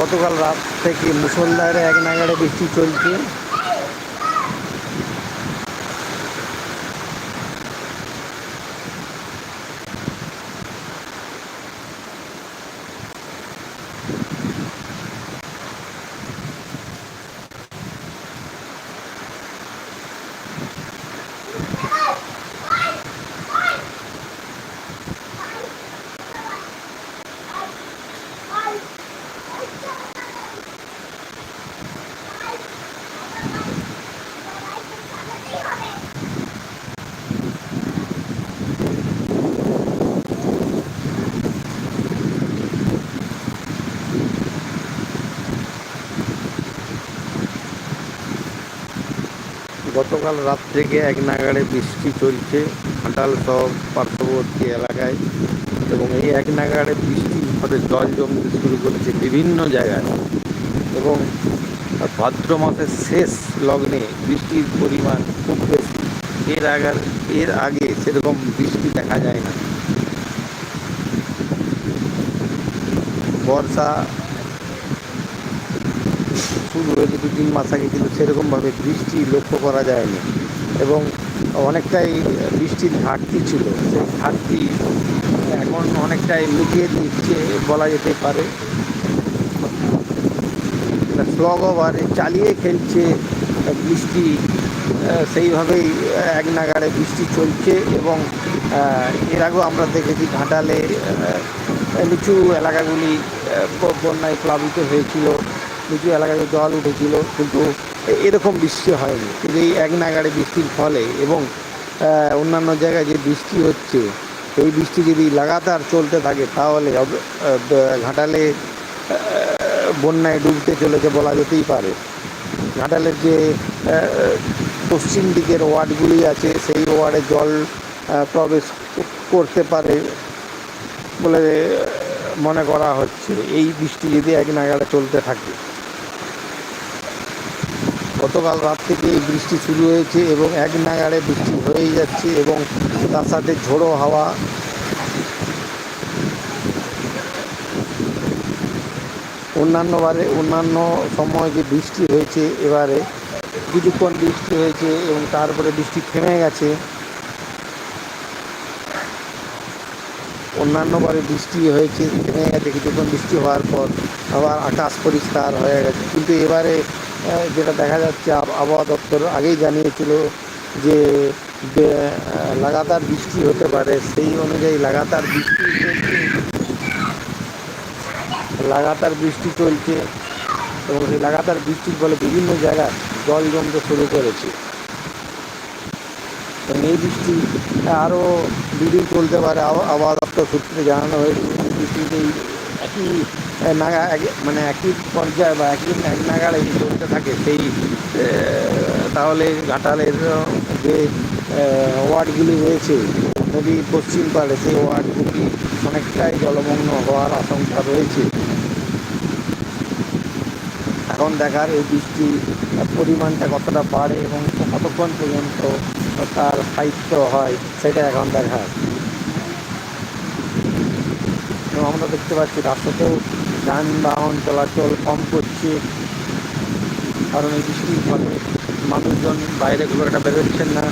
গতকাল রাত থেকে মুসলধারে এক নাগাড়ে বৃষ্টি চলছে। গতকাল রাত থেকে এক নাগাড়ে বৃষ্টি চলছে ঘাটাল সহ পার্শ্ববর্তী এলাকায় এবং এই এক নাগাড়ে বৃষ্টির ফলে জল জমতে শুরু করেছে বিভিন্ন জায়গায় এবং ভাদ্র মাসের শেষ লগ্নে বৃষ্টির পরিমাণ খুব বেশি। এর আগে এর আগে সেরকম বৃষ্টি দেখা যায় না। বর্ষা শুরু হয়েছে দু তিন মাস আগে, কিন্তু সেরকমভাবে বৃষ্টি লক্ষ্য করা যায়নি। এবং অনেকটাই বৃষ্টির ঘাটতি ছিল। সেই ঘাটতি এখন অনেকটাই মিটিয়ে দিচ্ছে বলা যেতে পারে। স্লগ ওভারে চালিয়ে খেলছে বৃষ্টি সেইভাবেই এক নাগাড়ে বৃষ্টি চলছে এবং এর আগেও আমরা দেখেছি ঘাটালে নিচু এলাকাগুলি বন্যায় প্লাবিত হয়েছিল। নিচু এলাকায় জল উঠেছিল, কিন্তু এরকম বৃষ্টি হয়নি। কিন্তু এই এক নাগাড়ে বৃষ্টির ফলে এবং অন্যান্য জায়গায় যে বৃষ্টি হচ্ছে, এই বৃষ্টি যদি লাগাতার চলতে থাকে, তাহলে ঘাটালে বন্যায় ডুবতে চলেছে বলা যেতেই পারে। ঘাটালের যে পশ্চিম দিকের ওয়ার্ডগুলি আছে, সেই ওয়ার্ডে জল প্রবেশ করতে পারে বলে মনে করা হচ্ছে। এই বৃষ্টি যদি এক নাগাড়ে চলতে থাকে গতকাল রাত থেকে বৃষ্টি শুরু হয়েছে এবং এক নাগাড়ে বৃষ্টি হয়েই যাচ্ছে এবং তার সাথে ঝোড়ো হাওয়া। অন্যান্য বারে অন্যান্য সময় যে বৃষ্টি হয়েছে, এবারে কিছুক্ষণ বৃষ্টি হয়েছে এবং তারপরে বৃষ্টি থেমে গেছে। অন্যান্য বারে বৃষ্টি হয়েছে, থেমে গেছে, কিছুক্ষণ বৃষ্টি হওয়ার পর আবার আকাশ পরিষ্কার হয়ে গেছে। কিন্তু এবারে যেটা দেখা যাচ্ছে, আব- আবহাওয়া দপ্তর আগেই জানিয়েছিল যে লাগাতার বৃষ্টি হতে পারে। সেই অনুযায়ী লাগাতার বৃষ্টি লাগাতার বৃষ্টি চলছে এবং সেই লাগাতার বৃষ্টির ফলে বিভিন্ন জায়গায় জল জমতে শুরু করেছে। এবং এই বৃষ্টি আরও দুদিন চলতে পারে। আবহাওয়া দপ্তর সূত্রে জানানো হয়েছে বৃষ্টিতে একই নাগা মানে একই পর্যায়ে বা একই এক যদি চলতে থাকে সেই তাহলে ঘাটালের যে ওয়ার্ডগুলি রয়েছে নদীর পশ্চিম পাড়ে সেই ওয়ার্ডগুলি অনেকটাই জলমগ্ন হওয়ার আশঙ্কা রয়েছে। এখন দেখার এই বৃষ্টির পরিমাণটা কতটা বাড়ে এবং কতক্ষণ পর্যন্ত তার স্থায়িত্ব হয়, সেটা এখন দেখার এবং আমরা দেখতে পাচ্ছি রাস্তাতেও যানবাহন চলাচল কম করছে। কারণ এই বৃষ্টির ফলে মানুষজন বাইরে ঘুরে একটা বেরোচ্ছেন না।